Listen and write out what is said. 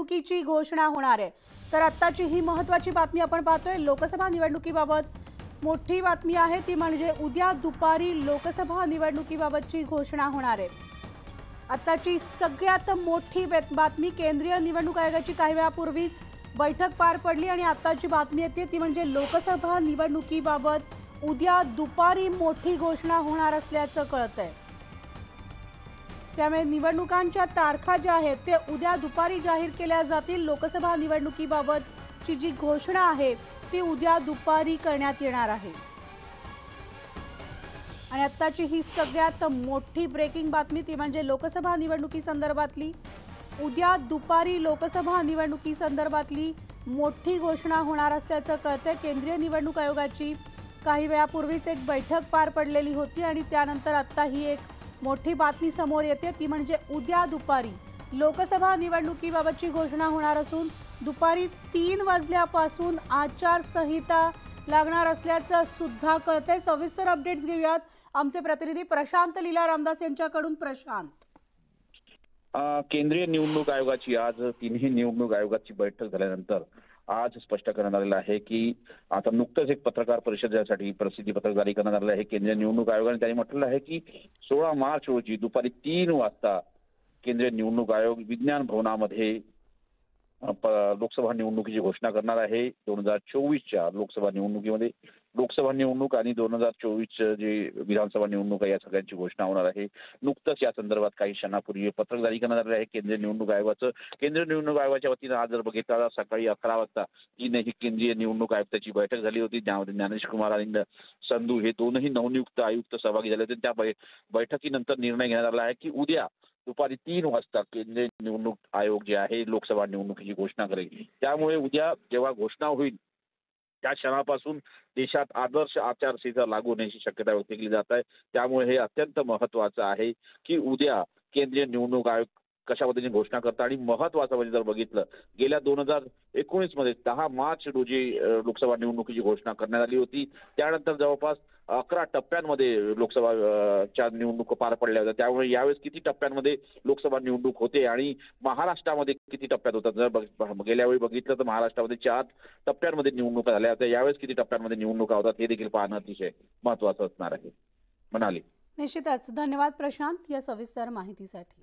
निवडणुकीची घोषणा होणार आहे. तर आत्ताची ही महत्वाची बातमी आपण पाहतोय. लोकसभा निवडणुकीबाबत मोठी बातमी आहे. ती म्हणजे उद्या दुपारी लोकसभा निवडणुकीबाबतची घोषणा होणार आहे. आत्ताची सगळ्यात मोठी बेत- बातमी केंद्रीय निवडणूक आयोगाची काही वेळापूर्वीच बैठक पार पडली आणि आत्ताची बातमी येते. ती म्हणजे लोकसभा निवडणुकीबाबत उद्या दुपारी मोठी घोषणा होणार असल्याचं कळतंय. त्यामुळे निवडणुकांच्या तारखा ज्या आहेत ते उद्या दुपारी जाहीर केल्या जातील. लोकसभा निवडणुकीबाबतची जी घोषणा आहे ती उद्या दुपारी करण्यात येणार आहे. आणि आत्ताची ही सगळ्यात मोठी ब्रेकिंग बातमी ती म्हणजे लोकसभा निवडणुकी संदर्भातली. उद्या दुपारी लोकसभा निवडणुकी संदर्भातली मोठी घोषणा होणार असल्याचं कळतं केंद्रीय निवडणूक आयोगाची काही वेळापूर्वीच एक बैठक पार पडलेली होती आणि त्यानंतर आत्ता ही एक मोठी बातमी समोर येते. ती म्हणजे उद्या दुपारी लोकसभा निवडणुकीबाबतची घोषणा होणार असून दुपारी तीन वाजल्यापासून आचारसंहिता लागणार असल्याचं सुद्धा कळतंय. सविस्तर अपडेट्स घेऊयात. आमचे प्रतिनिधी प्रशांत लीला रामदास यांच्याकडून. प्रशांत. केंद्रीय निवडणूक आयोगाची आज तिन्ही निवडणूक आयोगाची बैठक झाल्यानंतर आज स्पष्ट करण्यात आलेलं आहे की आता नुकतंच एक पत्रकार परिषदेसाठी प्रसिद्धी पत्रक जारी करण्यात आलेलं आहे. केंद्रीय निवडणूक आयोगाने त्यांनी म्हटलेलं आहे की सोळा मार्च रोजी दुपारी तीन वाजता केंद्रीय निवडणूक आयोग विज्ञान भवनामध्ये लोकसभा निवडणुकीची घोषणा करणार आहे. दोन हजार चोवीसच्या लोकसभा निवडणुकीमध्ये लोकसभा निवडणूक आणि दोन हजार चोवीस जे विधानसभा निवडणूक आहे या सगळ्यांची घोषणा होणार आहे. नुकतंच या संदर्भात काही क्षणापूर्वी पत्रक जारी करण्यात आले आहे. केंद्रीय निवडणूक आयोगाचं केंद्रीय निवडणूक आयोगाच्या वतीनं आज जर बघितला सकाळी अकरा वाजता तीनही केंद्रीय निवडणूक आयुक्ताची बैठक झाली होती. ज्यामध्ये ज्ञानेश कुमार आणि संधू हे दोनही नवनियुक्त आयुक्त सहभागी झाले होते. त्या बैठकीनंतर निर्णय घेण्यात आला आहे की उद्या दुपारी तीन वाजता केंद्रीय निवडणूक आयोग जे आहे लोकसभा निवडणुकीची घोषणा करेल. त्यामुळे उद्या जेव्हा घोषणा होईल त्या क्षणापासून देशात आदर्श आचारसंहिता लागू होण्याची शक्यता व्यक्त केली जात आहे. त्यामुळे हे अत्यंत महत्वाचं आहे की उद्या केंद्रीय निवडणूक आयोग कशा पद्धतीने घोषणा करतात आणि महत्वाचं म्हणजे जर बघितलं गेल्या दोन हजार एकोणीसमध्ये दहा मार्च रोजी लोकसभा निवडणुकीची घोषणा करण्यात आली होती. त्यानंतर जवळपास अकरा टप्प्यांमध्ये लोकसभा च्या निवडणूक पार पडल्या होत्या. त्यामुळे यावेळेस किती टप्प्यांमध्ये लोकसभा निवडणूक होते आणि महाराष्ट्रामध्ये किती टप्प्यात होतात? जर गेल्या वेळी बघितलं तर महाराष्ट्रामध्ये चार टप्प्यांमध्ये निवडणुका झाल्या होत्या. यावेळेस किती टप्प्यांमध्ये निवडणुका होतात हे देखील पाहणं अतिशय महत्वाचं असणार आहे. म्हणाले निश्चितच. धन्यवाद प्रशांत या सविस्तर माहितीसाठी.